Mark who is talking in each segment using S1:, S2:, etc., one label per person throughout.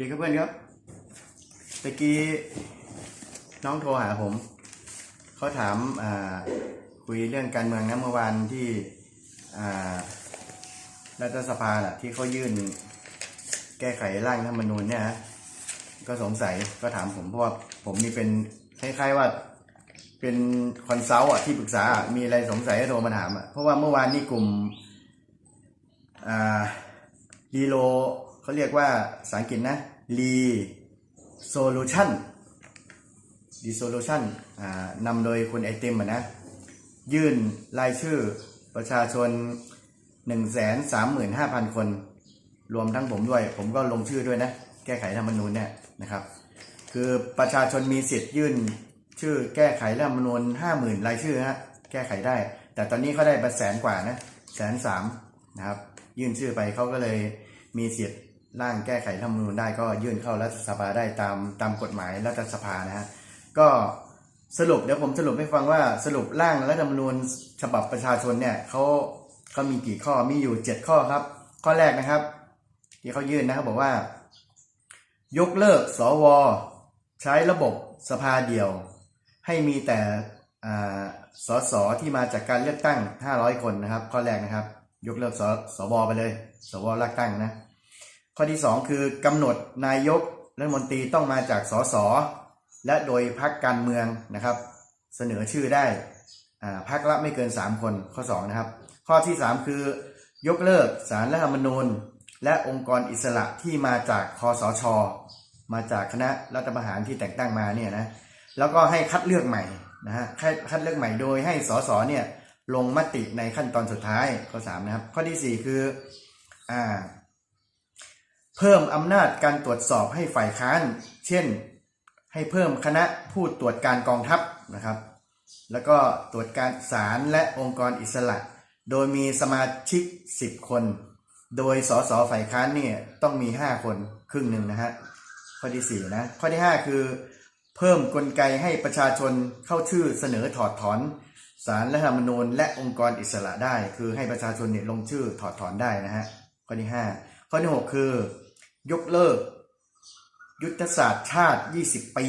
S1: ดีครับเพื่อนครับตะกี้น้องโทรหาผม เขาถามคุยเรื่องการเมืองนะเมื่อวานที่รัฐสภาแหละที่เขายื่นแก้ไขร่างธรรมนูญเนี่ยฮะก็สงสัยก็ถามผมเพราะว่าผมนี่เป็นคล้ายๆว่าเป็นคอนซัลท์อะที่ปรึกษามีอะไรสงสัยก็โทรมาถามอะเพราะว่าเมื่อวานนี่กลุ่มรีโล เขาเรียกว่าภาษาอังกฤษนะรีโซลูชันรีโซลูชันอ่านำโดยคุณไอติมอะนะยื่นรายชื่อประชาชน 135,000 คน รวมทั้งผมด้วย ผมก็ลงชื่อด้วยนะ แก้ไขธรรมนูญเนี่ยนะครับ คือประชาชนมีสิทธิ์ยื่นชื่อแก้ไขรัฐธรรมนูญ50,000 รายชื่อฮะแก้ไขได้ แต่ตอนนี้เขาได้ไปแสนกว่านะแสนสามนะครับ ยื่นชื่อไปเขาก็เลยมีสิทธิ์ ร่างแก้ไขรัฐธรรมนูญได้ก็ยื่นเข้ารัฐสภาได้ตามตามกฎหมายรัฐสภานะฮะก็สรุปเดี๋ยวผมสรุปให้ฟังว่าสรุปร่างรัฐธรรมนูญฉบับประชาชนเนี่ยเขาเขามีกี่ข้อมีอยู่เจ็ดข้อครับ ข้อแรกนะครับ ที่เขายื่นนะครับบอกว่า ยกเลิกสวใช้ระบบสภาเดียว ให้มีแต่สสที่มาจากการเลือกตั้ง 500 คนนะครับ ข้อแรกนะครับ ยกเลิกสสวไปเลย สวเลือกตั้งนะ ข้อที่ 2 คือกำหนดนายกรัฐมนตรีต้องมาจากสสและโดยพักการเมืองนะครับ เสนอชื่อได้พักละไม่เกิน 3 คนข้อ2นะครับ ข้อที่ 3 คือยกเลิกสารรัฐธรรมนูญ และองค์กรอิสระที่มาจากคอสช มาจากคณะรัฐประหารที่แต่งตั้งมาเนี่ยนะแล้วก็ให้คัดเลือกใหม่นะฮะคัดเลือกใหม่โดยให้สสเนี่ยลงมติในขั้นตอนสุดท้ายข้อ3นะครับ ข้อทีสี่4 คืออ่า เพิ่มอำนาจการตรวจสอบให้ฝ่ายค้าน เช่น ให้เพิ่มคณะผู้ตรวจการกองทัพนะครับ แล้วก็ตรวจการศาลและองค์กรอิสระ โดยมีสมาชิก 10 คน โดยสสฝ่ายค้านเนี่ยต้องมี 5 คนครึ่งหนึ่งนะฮะข้อที่ 4 นะ ข้อที่ 5 คือ เพิ่มกลไกให้ประชาชนเข้าชื่อเสนอถอดถอนสารรัฐธรรมนูญและองค์กรอิสระได้ คือให้ประชาชนเนี่ยลงชื่อถอดถอนได้นะฮะข้อที่ 5 ข้อที่ 6 คือ ยกเลิก ยุทธศาสตร์ชาติ 20 ปี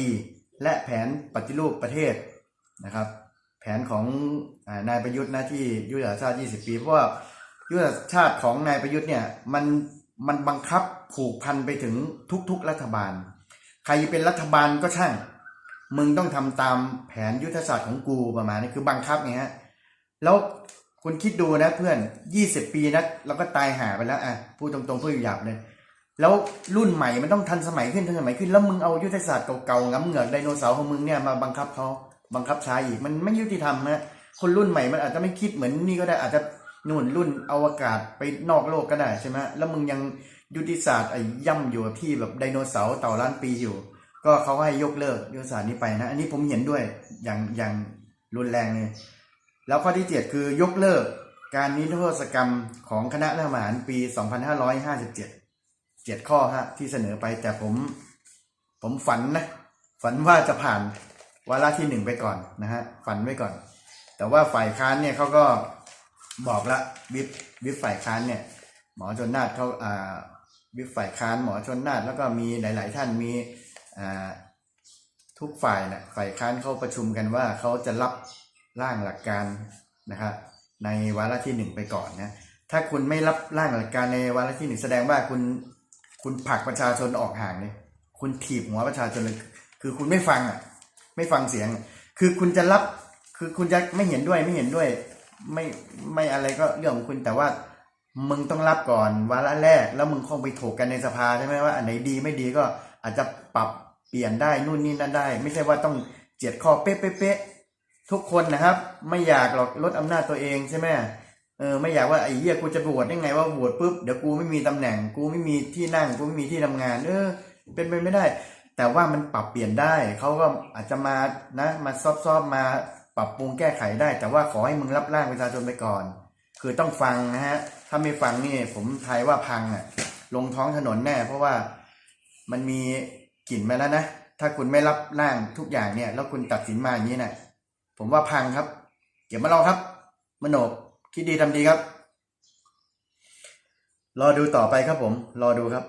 S1: และแผนปฏิรูปประเทศนะครับ แผนของอนายประยุทธ์นะที่ยุทธศาสตร์ชาติ 20 ปี เพราะว่ายุทธศาสตร์ชาติของนายประยุทธ์เนี่ยมันมันบังคับผูกพันไปถึงทุกๆรัฐบาล ใครเป็นรัฐบาลก็ช่าง มึงต้องทำตามแผนยุทธศาสตร์ของกูประมาณนี้คือบังคับไงฮะแล้วคุณคิดดูนะเพื่อน 20 ปีนะเราก็ตายหาไปแล้วอะพูดตรงๆพูดหยาบเลย แล้วรุ่นใหม่มันต้องทันสมัยขึ้นทันสมัยขึ้นแล้วมึงเอายุทธศาสตร์เก่าๆง้ำเหงือกไดโนเสาร์ของมึงเนี่ยมาบังคับเขาบังคับใช้อีกมันไม่ยุติธรรมนะคนรุ่นใหม่มันอาจจะไม่คิดเหมือนนี่ก็ได้อาจจะนู่นรุ่นอวกาศไปนอกโลกก็ได้ใช่ไหมแล้วมึงยังยุทธศาสตร์ไอ้ย่ำอยู่ที่แบบไดโนเสาร์เต่าล้านปีอยู่ ก็เขาให้ยกเลิกยุทธศาสตร์นี้ไปนะ อันนี้ผมเห็นด้วยอย่างอย่างรุนแรงเลยแล้วข้อที่เจ็ดคือยกเลิก การนิรโทษกรรมของคณะรัฐประหารปี 2557เจ็ดข้อฮะที่เสนอไปแต่ผม ผมฝันนะ ฝันว่าจะผ่านวาระที่หนึ่งไปก่อนนะฮะฝันไว้ก่อน แต่ว่าฝ่ายค้านเนี่ยเขาก็บอกละวิปวิปฝ่ายค้านเนี่ยหมอชนนาทเขาอ่าวิปฝ่ายค้านหมอชนนาทแล้วก็มีหลาย ๆ ท่านมีอ่าทุกฝ่ายนะฝ่ายค้านเขาประชุมกันว่าเขาจะรับร่างหลักการนะครับในวาระที่หนึ่งไปก่อนนะถ้าคุณไม่รับร่างหลักการในวาระที่หนึ่งแสดงว่าคุณ คุณผลักประชาชนออกห่างเลยคุณถีบหัวประชาชนเลย คือคุณไม่ฟังอะ ไม่ฟังเสียง คือคุณจะรับ คือคุณจะไม่เห็นด้วยไม่เห็นด้วย ไม่ไม่อะไรก็เรื่องของคุณแต่ว่ามึงต้องรับก่อนวาระแรก แล้วมึงคงไปถกกันในสภาใช่ไหมว่าอันไหนดีไม่ดีก็อาจจะปรับเปลี่ยนได้นู่นนี่นั่นได้ ไม่ใช่ว่าต้องเจ็ดข้อเป๊ะเป๊ะเป๊ะทุกคนนะครับ ไม่อยากหรอกลดอำนาจตัวเองใช่ไหม เออไม่อยากว่าไอ้เหี้ยกูจะบวชได้ไงว่าบวชปุ๊บเดี๋ยวกูไม่มีตำแหน่ง กูไม่มีที่นั่งกูไม่มีที่ทำงาน เออ เป็นไปไม่ได้ แต่ว่ามันปรับเปลี่ยนได้เขาก็อาจจะมานะมาซอบๆมาปรับปรุงแก้ไขได้ แต่ว่าขอให้มึงรับร่างประชาชนไปก่อน คือต้องฟังนะฮะ ถ้าไม่ฟังนี่ผมทายว่าพังอะ ลงท้องถนนแน่ เพราะว่ามันมีกลิ่นมาแล้วนะถ้าคุณไม่รับร่างทุกอย่างเนี่ย แล้วคุณตัดสินมาอย่างนี้นะผมว่าพังครับเก็บมาลองครับ มโน คิดดีทำดีครับ รอดูต่อไปครับผม รอดูครับ